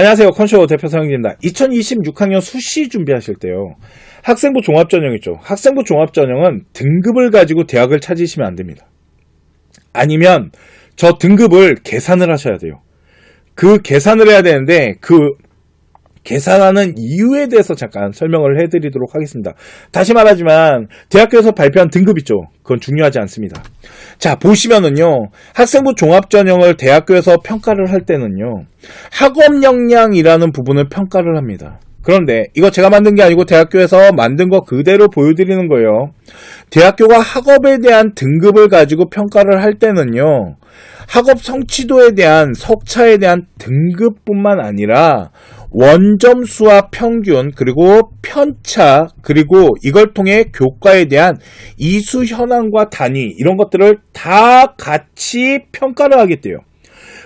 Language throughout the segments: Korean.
안녕하세요. 컨쇼 대표 사영입니다. 2026학년 수시 준비하실 때요. 학생부 종합전형 있죠. 학생부 종합전형은 등급을 가지고 대학을 찾으시면 안 됩니다. 아니면 저 등급을 계산을 하셔야 돼요. 그 계산을 해야 되는데 그 계산하는 이유에 대해서 잠깐 설명을 해드리도록 하겠습니다. 다시 말하지만 대학교에서 발표한 등급 있죠. 그건 중요하지 않습니다. 자 보시면은요 학생부 종합전형을 대학교에서 평가를 할 때는요 학업 역량이라는 부분을 평가를 합니다. 그런데 이거 제가 만든 게 아니고 대학교에서 만든 거 그대로 보여드리는 거예요. 대학교가 학업에 대한 등급을 가지고 평가를 할 때는요 학업 성취도에 대한 석차에 대한 등급뿐만 아니라 원점수와 평균 그리고 편차 그리고 이걸 통해 교과에 대한 이수 현황과 단위 이런 것들을 다 같이 평가를 하겠대요.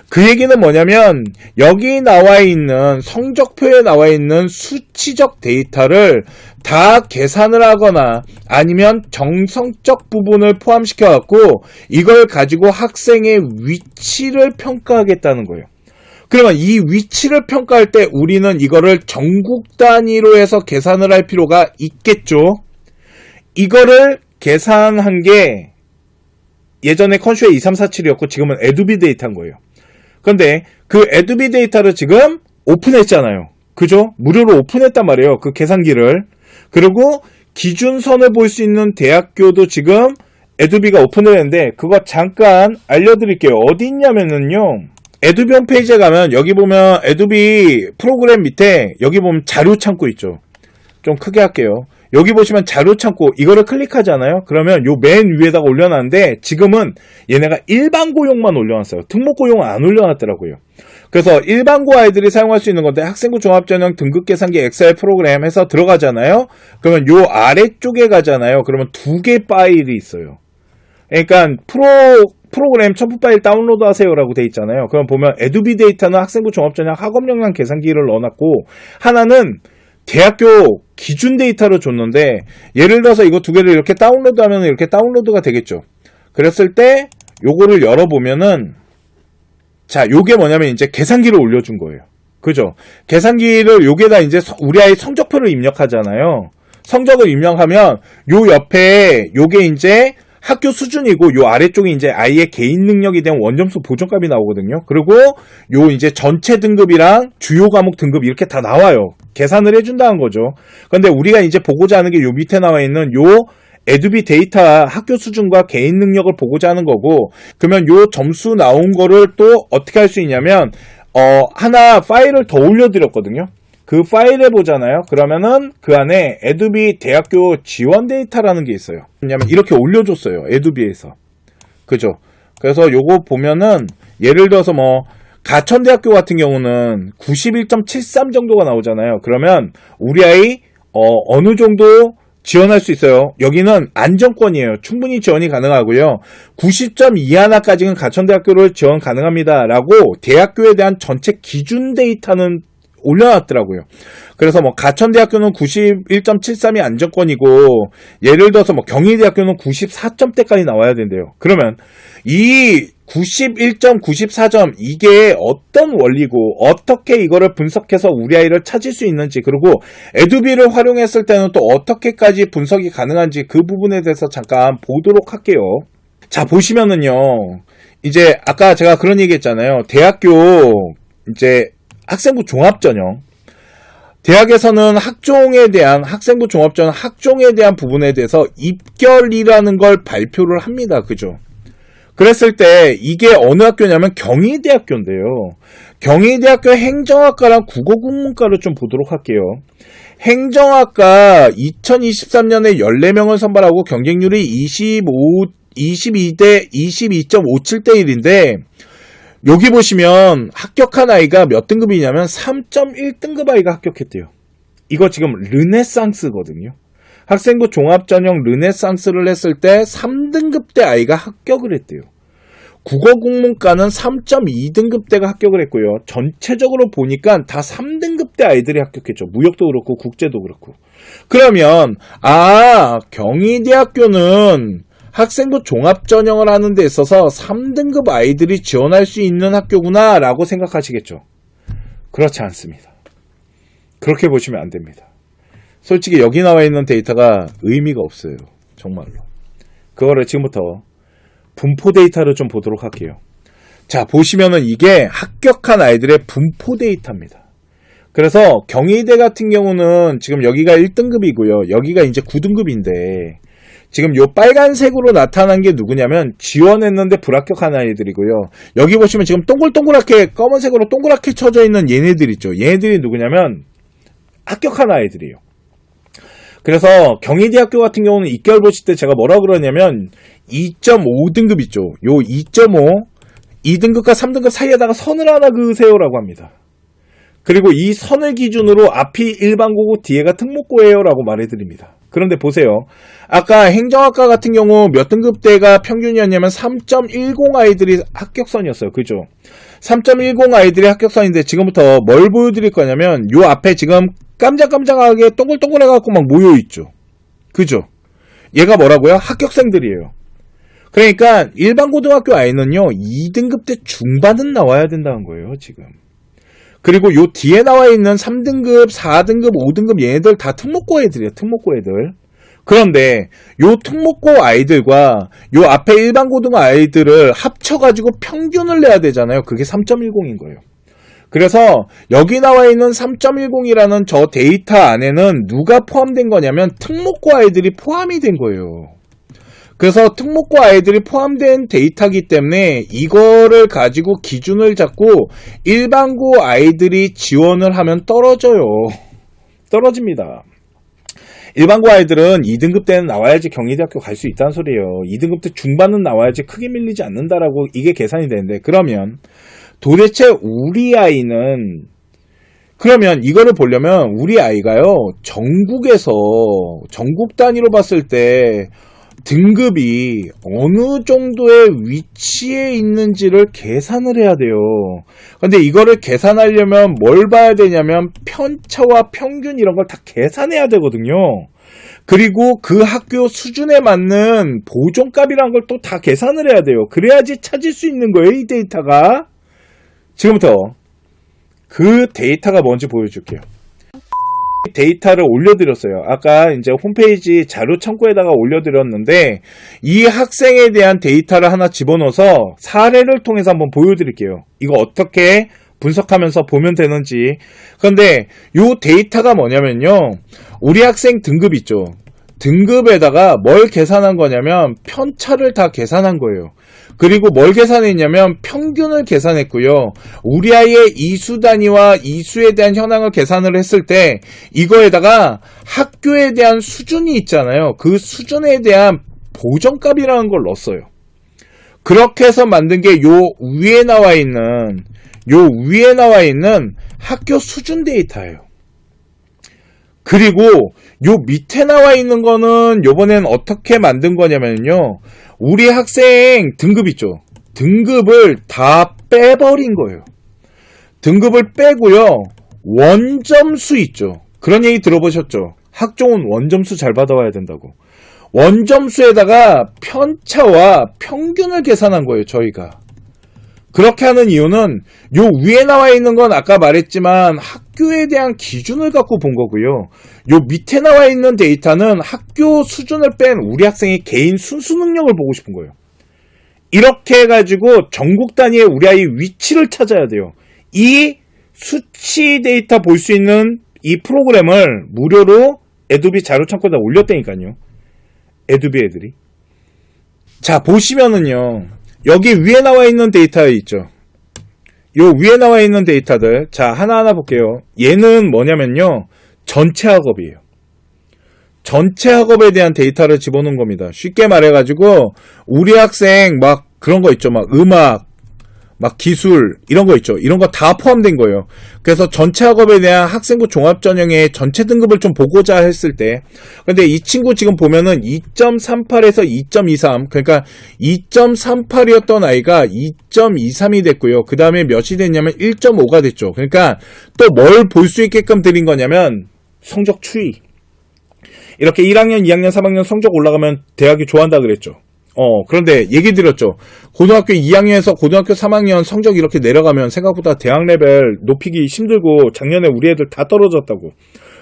그 얘기는 뭐냐면 여기 나와 있는 성적표에 나와 있는 수치적 데이터를 다 계산을 하거나 아니면 정성적 부분을 포함시켜 갖고 이걸 가지고 학생의 위치를 평가하겠다는 거예요. 그러면 이 위치를 평가할 때 우리는 이거를 전국 단위로 해서 계산을 할 필요가 있겠죠. 이거를 계산한 게 예전에 컨슈에 2347이었고 지금은 에두비 데이터인 거예요. 근데 그 에두비 데이터를 지금 오픈했잖아요. 그죠? 무료로 오픈했단 말이에요. 그 계산기를. 그리고 기준선을 볼 수 있는 대학교도 지금 에두비가 오픈을 했는데 그거 잠깐 알려드릴게요. 어디 있냐면은요. 에두비 홈페이지에 가면 여기 보면 에두비 프로그램 밑에 여기 보면 자료 창고 있죠. 좀 크게 할게요. 여기 보시면 자료 창고 이거를 클릭하잖아요. 그러면 요 맨 위에다가 올려놨는데 지금은 얘네가 일반 고용만 올려놨어요. 특목 고용은 안 올려놨더라고요. 그래서 일반고 아이들이 사용할 수 있는 건데 학생부 종합전형 등급 계산기 엑셀 프로그램 해서 들어가잖아요. 그러면 요 아래쪽에 가잖아요. 그러면 두 개 파일이 있어요. 그러니까 프로 프로그램 첨부 파일 다운로드 하세요라고 돼 있잖아요. 그럼 보면 에두비 데이터는 학생부 종합전형 학업 역량 계산기를 넣어놨고 하나는 대학교 기준 데이터를 줬는데 예를 들어서 이거 두 개를 이렇게 다운로드 하면 이렇게 다운로드가 되겠죠. 그랬을 때 요거를 열어보면은 자 요게 뭐냐면 이제 계산기를 올려준 거예요. 그죠? 계산기를 요게다 이제 서- 우리 아이 성적표를 입력하잖아요. 성적을 입력하면 요 옆에 요게 이제 학교 수준이고 요 아래쪽에 이제 아이의 개인 능력에 대한 원점수 보정값이 나오거든요. 그리고 요 이제 전체 등급이랑 주요 과목 등급 이렇게 다 나와요. 계산을 해준다는 거죠. 근데 우리가 이제 보고자 하는 게 요 밑에 나와 있는 요 에두비 데이터 학교 수준과 개인 능력을 보고자 하는 거고 그러면 요 점수 나온 거를 또 어떻게 할 수 있냐면 어 하나 파일을 더 올려드렸거든요. 그 파일에 보잖아요. 그러면은 그 안에 에두비 대학교 지원 데이터라는 게 있어요. 왜냐면 이렇게 올려줬어요. 에두비에서. 그죠? 그래서 요거 보면은 예를 들어서 뭐 가천대학교 같은 경우는 91.73 정도가 나오잖아요. 그러면 우리 아이 어, 어느 정도 지원할 수 있어요. 여기는 안정권이에요. 충분히 지원이 가능하고요. 90점 이하나까지는 가천대학교를 지원 가능합니다 라고 대학교에 대한 전체 기준 데이터는 올려놨더라고요. 그래서 뭐 가천대학교는 91.73이 안정권이고 예를 들어서 뭐 경희대학교는 94점대까지 나와야 된대요. 그러면 이 91.94점 이게 어떤 원리고 어떻게 이거를 분석해서 우리 아이를 찾을 수 있는지 그리고 에두비를 활용했을 때는 또 어떻게까지 분석이 가능한지 그 부분에 대해서 잠깐 보도록 할게요. 자 보시면은요 이제 아까 제가 그런 얘기 했잖아요. 대학교 이제 학생부 종합전형 대학에서는 학종에 대한 학생부 종합전 학종에 대한 부분에 대해서 입결이라는 걸 발표를 합니다. 그죠? 그랬을 때 이게 어느 학교냐면 경희대학교인데요. 경희대학교 행정학과랑 국어국문과를 좀 보도록 할게요. 행정학과 2023년에 14명을 선발하고 경쟁률이 25, 22대 22.57대 1인데 여기 보시면 합격한 아이가 몇 등급이냐면 3.1등급 아이가 합격했대요. 이거 지금 르네상스거든요. 학생부 종합전형 르네상스를 했을 때 3등급 대 아이가 합격을 했대요. 국어 국문과는 3.2등급 대가 합격을 했고요. 전체적으로 보니까 다 3등급 대 아이들이 합격했죠. 무역도 그렇고 국제도 그렇고. 그러면 아 경희대학교는 학생부 종합 전형을 하는 데 있어서 3등급 아이들이 지원할 수 있는 학교구나 라고 생각하시겠죠. 그렇지 않습니다. 그렇게 보시면 안 됩니다. 솔직히 여기 나와 있는 데이터가 의미가 없어요. 정말로. 그거를 지금부터 분포 데이터를 좀 보도록 할게요. 자, 보시면은 이게 합격한 아이들의 분포 데이터입니다. 그래서 경희대 같은 경우는 지금 여기가 1등급이고요. 여기가 이제 9등급인데 지금 요 빨간색으로 나타난 게 누구냐면 지원했는데 불합격한 아이들이고요. 여기 보시면 지금 동글동글하게 검은색으로 동그랗게 쳐져 있는 얘네들 있죠. 얘네들이 누구냐면 합격한 아이들이에요. 그래서 경희대학교 같은 경우는 입결 보실 때 제가 뭐라 그러냐면 2.5등급 있죠. 요 2.5 2등급과 3등급 사이에다가 선을 하나 그으세요라고 합니다. 그리고 이 선을 기준으로 앞이 일반고고 뒤에가 특목고예요라고 말해드립니다. 그런데 보세요. 아까 행정학과 같은 경우 몇 등급대가 평균이었냐면 3.10 아이들이 합격선이었어요. 그죠? 3.10 아이들이 합격선인데 지금부터 뭘 보여드릴 거냐면 요 앞에 지금 깜짝깜짝하게 동글동글 해갖고 막 모여있죠. 그죠? 얘가 뭐라고요? 합격생들이에요. 그러니까 일반 고등학교 아이는요 2등급 때 중반은 나와야 된다는 거예요 지금 그리고 요 뒤에 나와 있는 3등급 4등급 5등급 얘네들 다 특목고 애들이에요 특목고 애들. 그런데 요 특목고 아이들과 요 앞에 일반 고등 아이들을 합쳐가지고 평균을 내야 되잖아요. 그게 3.10인 거예요. 그래서 여기 나와 있는 3.10이라는 저 데이터 안에는 누가 포함된 거냐면 특목고 아이들이 포함이 된 거예요 그래서 특목고 아이들이 포함된 데이터기 때문에 이거를 가지고 기준을 잡고 일반고 아이들이 지원을 하면 떨어져요. 떨어집니다. 일반고 아이들은 2등급 때는 나와야지 경희대학교 갈 수 있다는 소리예요. 2등급 때 중반은 나와야지 크게 밀리지 않는다라고 이게 계산이 되는데 그러면 도대체 우리 아이는 그러면 이거를 보려면 우리 아이가요 전국에서 전국 단위로 봤을 때 등급이 어느 정도의 위치에 있는지를 계산을 해야 돼요. 근데 이거를 계산하려면 뭘 봐야 되냐면 편차와 평균 이런 걸 다 계산해야 되거든요. 그리고 그 학교 수준에 맞는 보존값이란 걸 또 다 계산을 해야 돼요. 그래야지 찾을 수 있는 거예요, 이 데이터가. 지금부터 그 데이터가 뭔지 보여줄게요. 데이터를 올려드렸어요. 아까 이제 홈페이지 자료 창구에다가 올려드렸는데 이 학생에 대한 데이터를 하나 집어넣어서 사례를 통해서 한번 보여드릴게요. 이거 어떻게 분석하면서 보면 되는지. 그런데 이 데이터가 뭐냐면요. 우리 학생 등급 있죠. 등급에다가 뭘 계산한 거냐면 편차를 다 계산한 거예요. 그리고 뭘 계산했냐면 평균을 계산했고요. 우리 아이의 이수 단위와 이수에 대한 현황을 계산을 했을 때 이거에다가 학교에 대한 수준이 있잖아요. 그 수준에 대한 보정값이라는 걸 넣었어요. 그렇게 해서 만든 게 요 위에 나와 있는 요 위에 나와 있는 학교 수준 데이터예요. 그리고 요 밑에 나와 있는 거는 요번엔 어떻게 만든 거냐면요. 우리 학생 등급 있죠. 등급을 다 빼버린 거예요. 등급을 빼고요. 원점수 있죠. 그런 얘기 들어보셨죠? 학종은 원점수 잘 받아와야 된다고. 원점수에다가 편차와 평균을 계산한 거예요, 저희가. 그렇게 하는 이유는 요 위에 나와 있는 건 아까 말했지만 학교에 대한 기준을 갖고 본 거고요. 요 밑에 나와 있는 데이터는 학교 수준을 뺀 우리 학생의 개인 순수 능력을 보고 싶은 거예요. 이렇게 해가지고 전국 단위의 우리 아이 위치를 찾아야 돼요. 이 수치 데이터 볼 수 있는 이 프로그램을 무료로 에도비 자료 창고에다 올렸다니까요. 에도비 애들이. 자, 보시면은요. 여기 위에 나와 있는 데이터 있죠. 요 위에 나와 있는 데이터들. 자, 하나하나 볼게요. 얘는 뭐냐면요. 전체 학업이에요. 전체 학업에 대한 데이터를 집어넣은 겁니다. 쉽게 말해가지고, 우리 학생 막 그런 거 있죠. 막 음악, 막 기술, 이런 거 있죠. 이런 거 다 포함된 거예요. 그래서 전체 학업에 대한 학생부 종합 전형의 전체 등급을 좀 보고자 했을 때, 근데 이 친구 지금 보면은 2.38에서 2.23, 그러니까 2.38이었던 아이가 2.23이 됐고요. 그 다음에 몇이 됐냐면 1.5가 됐죠. 그러니까 또 뭘 볼 수 있게끔 드린 거냐면 성적 추이. 이렇게 1학년, 2학년, 3학년 성적 올라가면 대학이 좋아한다 그랬죠. 어, 그런데 얘기 드렸죠. 고등학교 2학년에서 고등학교 3학년 성적 이렇게 내려가면 생각보다 대학 레벨 높이기 힘들고 작년에 우리 애들 다 떨어졌다고.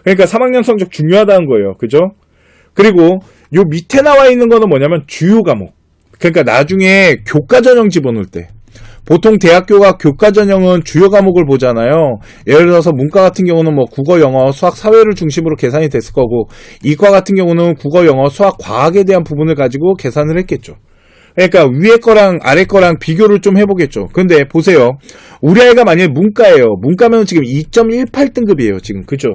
그러니까 3학년 성적 중요하다는 거예요. 그죠? 그리고 요 밑에 나와 있는 거는 뭐냐면 주요 과목. 그러니까 나중에 교과 전형 집어넣을 때. 보통 대학교가 교과 전형은 주요 과목을 보잖아요. 예를 들어서 문과 같은 경우는 뭐 국어, 영어, 수학, 사회를 중심으로 계산이 됐을 거고, 이과 같은 경우는 국어, 영어, 수학, 과학에 대한 부분을 가지고 계산을 했겠죠. 그러니까 위에 거랑 아래 거랑 비교를 좀 해보겠죠. 근데 보세요. 우리 아이가 만약에 문과예요. 문과면 지금 2.18등급이에요. 지금. 그죠?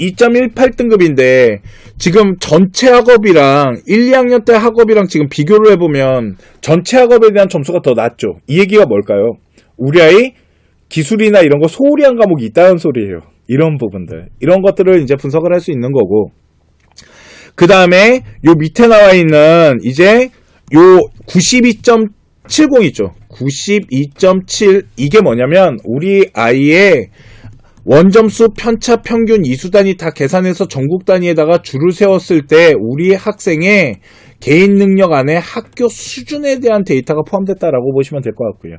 2.18등급인데 지금 전체 학업이랑 1, 2학년 때 학업이랑 지금 비교를 해보면 전체 학업에 대한 점수가 더 낮죠. 이 얘기가 뭘까요? 우리 아이 기술이나 이런 거 소홀히 한 과목이 있다는 소리예요. 이런 부분들. 이런 것들을 이제 분석을 할 수 있는 거고. 그 다음에 요 밑에 나와 있는 이제 요 92.70 있죠. 92.7 이게 뭐냐면 우리 아이의 원점수 편차 평균 이수 단위 다 계산해서 전국 단위에다가 줄을 세웠을 때 우리 학생의 개인 능력 안에 학교 수준에 대한 데이터가 포함됐다라고 보시면 될 것 같고요.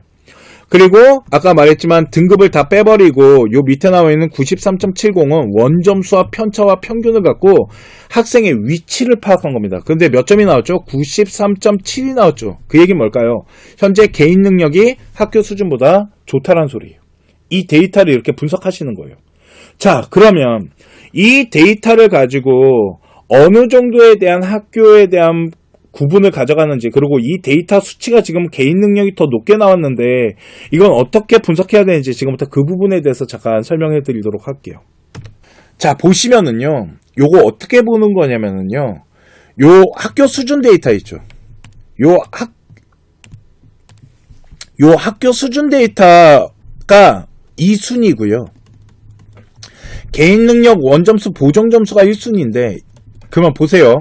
그리고 아까 말했지만 등급을 다 빼버리고 요 밑에 나와 있는 93.70은 원점수와 편차와 평균을 갖고 학생의 위치를 파악한 겁니다. 근데 몇 점이 나왔죠? 93.7이 나왔죠. 그 얘기는 뭘까요? 현재 개인 능력이 학교 수준보다 좋다는 소리예요. 이 데이터를 이렇게 분석하시는 거예요. 자, 그러면 이 데이터를 가지고 어느 정도에 대한 학교에 대한 구분을 가져가는지 그리고 이 데이터 수치가 지금 개인 능력이 더 높게 나왔는데 이건 어떻게 분석해야 되는지 지금부터 그 부분에 대해서 잠깐 설명해 드리도록 할게요. 자, 보시면은요. 요거 어떻게 보는 거냐면은요. 요 학교 수준 데이터 있죠. 요 학, 요 학교 수준 데이터가 2순위고요. 개인 능력 원점수 보정 점수가 1순위인데 그만 보세요.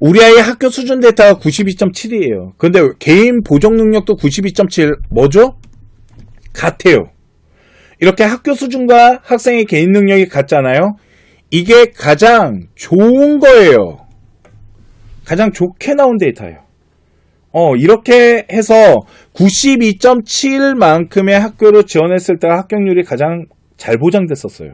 우리 아이 학교 수준 데이터가 92.7이에요. 근데 개인 보정 능력도 92.7 뭐죠? 같아요. 이렇게 학교 수준과 학생의 개인 능력이 같잖아요. 이게 가장 좋은 거예요. 가장 좋게 나온 데이터예요. 어, 이렇게 해서 92.7만큼의 학교를 지원했을 때가 합격률이 가장 잘 보장됐었어요.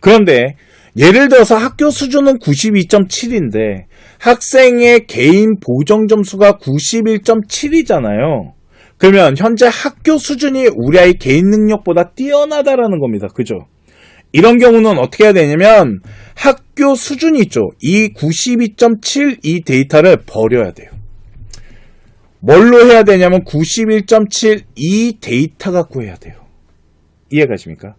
그런데 예를 들어서 학교 수준은 92.7인데 학생의 개인 보정 점수가 91.7이잖아요. 그러면 현재 학교 수준이 우리 아이 개인 능력보다 뛰어나다라는 겁니다. 그죠? 이런 경우는 어떻게 해야 되냐면 학교 수준이 있죠. 이 92.7 이 데이터를 버려야 돼요. 뭘로 해야 되냐면 91.7 이 데이터 갖고 해야 돼요. 이해가십니까?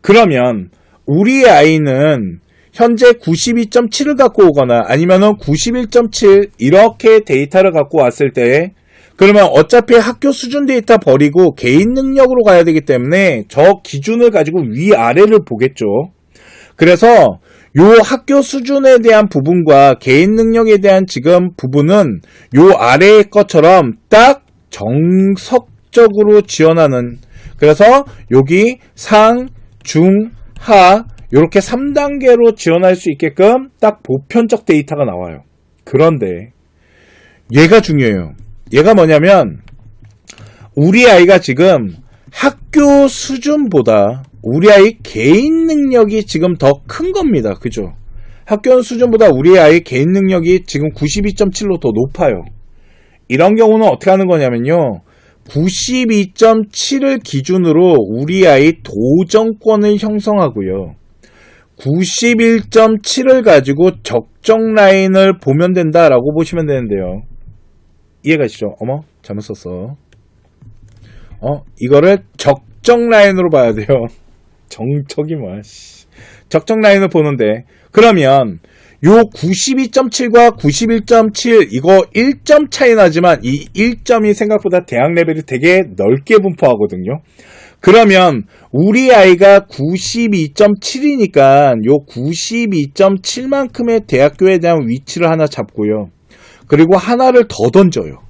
그러면 우리 아이는 현재 92.7을 갖고 오거나 아니면은 91.7 이렇게 데이터를 갖고 왔을 때 그러면 어차피 학교 수준 데이터 버리고 개인 능력으로 가야 되기 때문에 저 기준을 가지고 위아래를 보겠죠. 그래서 요 학교 수준에 대한 부분과 개인 능력에 대한 지금 부분은 요 아래의 것처럼 딱 정석적으로 지원하는 그래서 여기 상, 중, 하 이렇게 3단계로 지원할 수 있게끔 딱 보편적 데이터가 나와요. 그런데 얘가 중요해요. 얘가 뭐냐면 우리 아이가 지금 학교 수준보다 우리 아이 개인 능력이 지금 더 큰 겁니다. 그죠? 학교 수준보다 우리 아이 개인 능력이 지금 92.7로 더 높아요. 이런 경우는 어떻게 하는 거냐면요. 92.7을 기준으로 우리 아이 도전권을 형성하고요. 91.7을 가지고 적정 라인을 보면 된다라고 보시면 되는데요. 이해가시죠? 어머, 잘못 썼어. 어, 이거를 적정 라인으로 봐야 돼요. 정적이 뭐야, 씨. 적정 라인을 보는데, 그러면, 요 92.7과 91.7 이거 1점 차이 나지만 이 1점이 생각보다 대학 레벨이 되게 넓게 분포하거든요. 그러면 우리 아이가 92.7이니까 요 92.7만큼의 대학교에 대한 위치를 하나 잡고요. 그리고 하나를 더 던져요.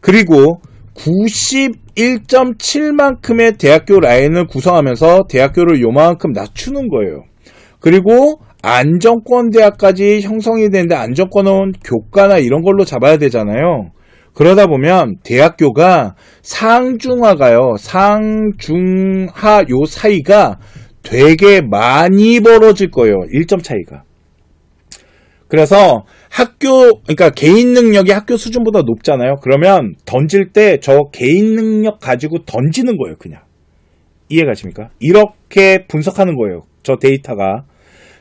그리고 91.7만큼의 대학교 라인을 구성하면서 대학교를 요만큼 낮추는 거예요. 그리고 안정권 대학까지 형성이 되는데 안정권은 교과나 이런 걸로 잡아야 되잖아요. 그러다 보면 대학교가 상중하가요. 상중하 요 사이가 되게 많이 벌어질 거예요. 1점 차이가. 그래서 학교, 그러니까 개인 능력이 학교 수준보다 높잖아요. 그러면 던질 때 저 개인 능력 가지고 던지는 거예요, 그냥. 이해가십니까? 이렇게 분석하는 거예요. 저 데이터가.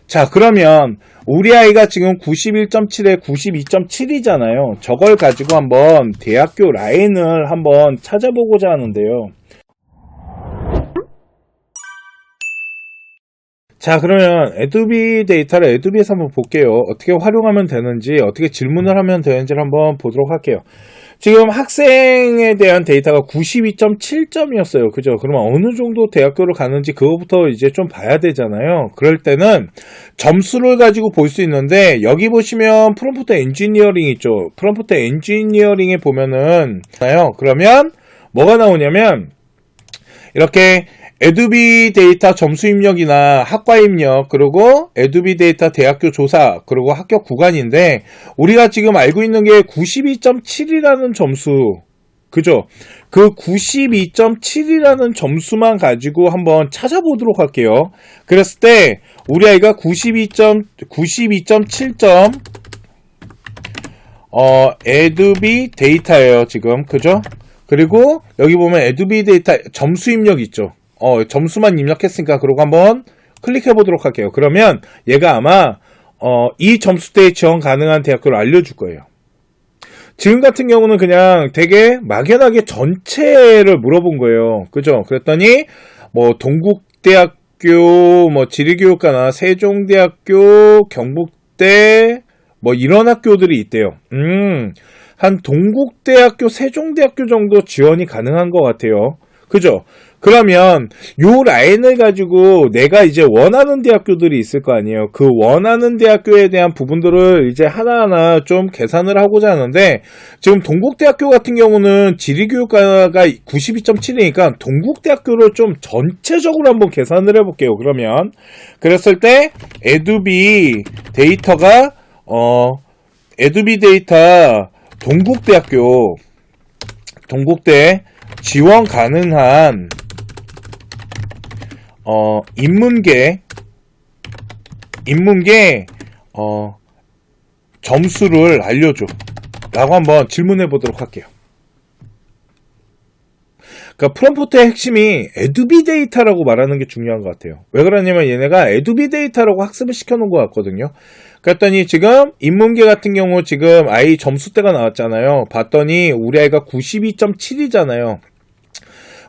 자, 그러면 우리 아이가 지금 91.7에 92.7이잖아요. 저걸 가지고 한번 대학교 라인을 한번 찾아보고자 하는데요. 자, 그러면 에두비 데이터를 에두비에서 한번 볼게요. 어떻게 활용하면 되는지, 어떻게 질문을 하면 되는지를 한번 보도록 할게요. 지금 학생에 대한 데이터가 92.7점이었어요. 그죠? 그러면 어느 정도 대학교를 가는지 그거부터 이제 좀 봐야 되잖아요. 그럴 때는 점수를 가지고 볼 수 있는데 여기 보시면 프롬프트 엔지니어링 있죠. 프롬프트 엔지니어링에 보면은. 그러면 뭐가 나오냐면 이렇게 에두비 데이터 점수 입력이나 학과 입력 그리고 에두비 데이터 대학교 조사 그리고 합격 구간인데 우리가 지금 알고 있는 게 92.7이라는 점수 그죠? 그 92.7이라는 점수만 가지고 한번 찾아보도록 할게요. 그랬을 때 우리 아이가 92점 92.7점 어 에두비 데이터예요 지금 그죠? 그리고 여기 보면 에두비 데이터 점수 입력 있죠. 어, 점수만 입력했으니까 그러고 한번 클릭해 보도록 할게요. 그러면 얘가 아마 어, 이 점수대에 지원 가능한 대학교를 알려줄 거예요. 지금 같은 경우는 그냥 되게 막연하게 전체를 물어본 거예요. 그죠? 그랬더니 뭐 동국대학교, 뭐 지리교육과나 세종대학교, 경북대 뭐 이런 학교들이 있대요. 음, 한 동국대학교, 세종대학교 정도 지원이 가능한 것 같아요. 그죠? 그러면 요 라인을 가지고 내가 이제 원하는 대학교들이 있을 거 아니에요. 그 원하는 대학교에 대한 부분들을 이제 하나하나 좀 계산을 하고자 하는데 지금 동국대학교 같은 경우는 지리교육과가 92.7이니까 동국대학교를 좀 전체적으로 한번 계산을 해볼게요. 그러면 그랬을 때 에두비 데이터가 어 에두비 데이터 동국대학교 동국대 지원 가능한 어, 인문계, 인문계, 어, 점수를 알려줘. 라고 한번 질문해 보도록 할게요. 그러니까 프롬프트의 핵심이 에두비 데이터라고 말하는 게 중요한 것 같아요. 왜 그러냐면 얘네가 에두비 데이터라고 학습을 시켜놓은 것 같거든요. 그랬더니 지금 인문계 같은 경우 지금 아이 점수대가 나왔잖아요. 봤더니 우리 아이가 92.7이잖아요.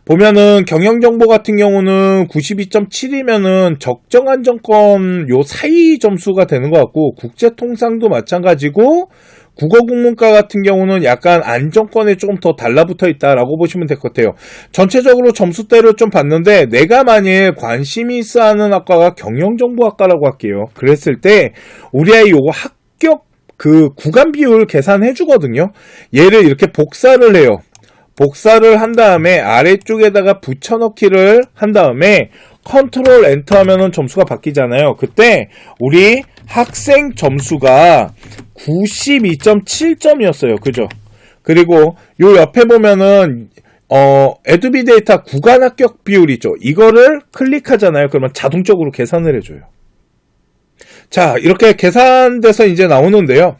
보면은 경영정보 같은 경우는 92.7이면은 적정한 정권 요 사이 점수가 되는 것 같고 국제통상도 마찬가지고 국어국문과 같은 경우는 약간 안정권에 조금 더 달라붙어 있다라고 보시면 될 것 같아요. 전체적으로 점수대를 좀 봤는데 내가 만일 관심이 있어 하는 학과가 경영정보학과라고 할게요. 그랬을 때 우리 아이 요거 합격 그 구간 비율 계산해 주거든요. 얘를 이렇게 복사를 해요. 복사를 한 다음에 아래쪽에다가 붙여넣기를 한 다음에 컨트롤 엔터 하면은 점수가 바뀌잖아요. 그때 우리 학생 점수가 92.7점이었어요. 그죠? 그리고 요 옆에 보면은 어, 에두비 데이터 구간 합격 비율 있죠. 이거를 클릭하잖아요. 그러면 자동적으로 계산을 해줘요. 자, 이렇게 계산돼서 이제 나오는데요.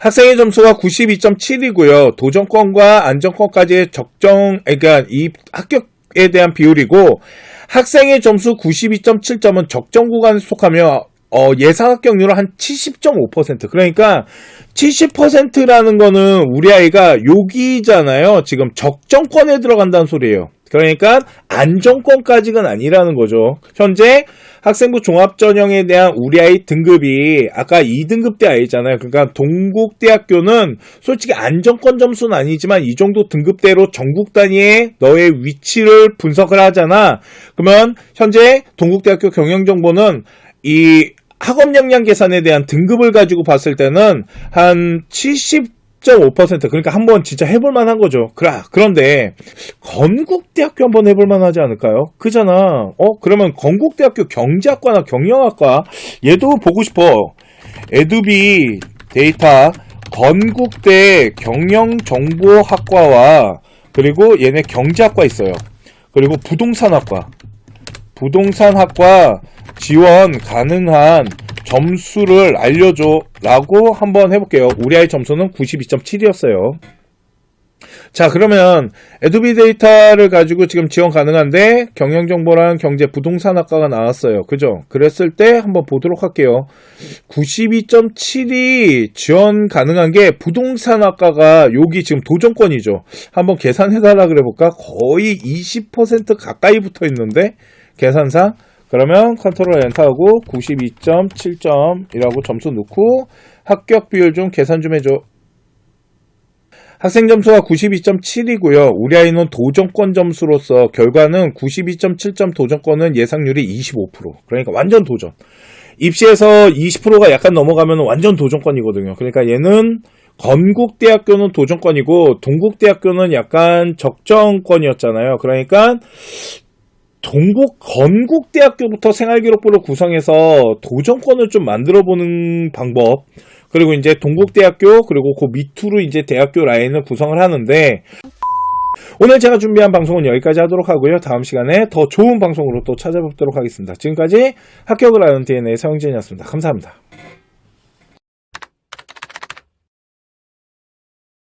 학생의 점수가 92.7이고요. 도전권과 안정권까지의 적정, 그러니까 이 합격에 대한 비율이고, 학생의 점수 92.7점은 적정 구간에 속하며 어, 예상 합격률은 한 70.5%. 그러니까 70%라는 거는 우리 아이가 여기잖아요. 지금 적정권에 들어간다는 소리예요. 그러니까 안정권까지는 아니라는 거죠. 현재 학생부 종합전형에 대한 우리 아이 등급이 아까 2등급 대 아이잖아요. 그러니까 동국대학교는 솔직히 안정권 점수는 아니지만 이 정도 등급대로 전국 단위의 너의 위치를 분석을 하잖아. 그러면 현재 동국대학교 경영정보는 이 학업 역량 계산에 대한 등급을 가지고 봤을 때는 한 70, 10.5% 그러니까 한번 진짜 해볼 만한 거죠. 그라 그런데 건국대학교 한번 해볼 만하지 않을까요? 그잖아. 어 그러면 건국대학교 경제학과나 경영학과 얘도 보고 싶어. 에두비 데이터 건국대 경영정보학과와 그리고 얘네 경제학과 있어요. 그리고 부동산학과 부동산학과 지원 가능한 점수를 알려줘 라고 한번 해볼게요. 우리 아이 점수는 92.7이었어요. 자, 그러면 에두비 데이터를 가지고 지금 지원 가능한데 경영정보랑 경제 부동산학과가 나왔어요. 그죠? 그랬을 때 한번 보도록 할게요. 92.7이 지원 가능한 게 부동산학과가 여기 지금 도전권이죠. 한번 계산해 달라 그래 볼까? 거의 20% 가까이 붙어 있는데 계산상 그러면 컨트롤 엔터하고 92.7점이라고 점수 넣고 합격 비율 좀 계산 좀 해줘. 학생 점수가 92.7이고요. 우리 아이는 도전권 점수로서 결과는 92.7점 도전권은 예상률이 25%. 그러니까 완전 도전. 입시에서 20%가 약간 넘어가면 완전 도전권이거든요. 그러니까 얘는 건국대학교는 도전권이고 동국대학교는 약간 적정권이었잖아요. 그러니까 동국 건국대학교부터 생활기록부를 구성해서 도전권을 좀 만들어 보는 방법. 그리고 이제 동국대학교 그리고 그 밑으로 이제 대학교 라인을 구성을 하는데 오늘 제가 준비한 방송은 여기까지 하도록 하고요. 다음 시간에 더 좋은 방송으로 또 찾아뵙도록 하겠습니다. 지금까지 합격을 하는 DNA 서영진이었습니다. 감사합니다.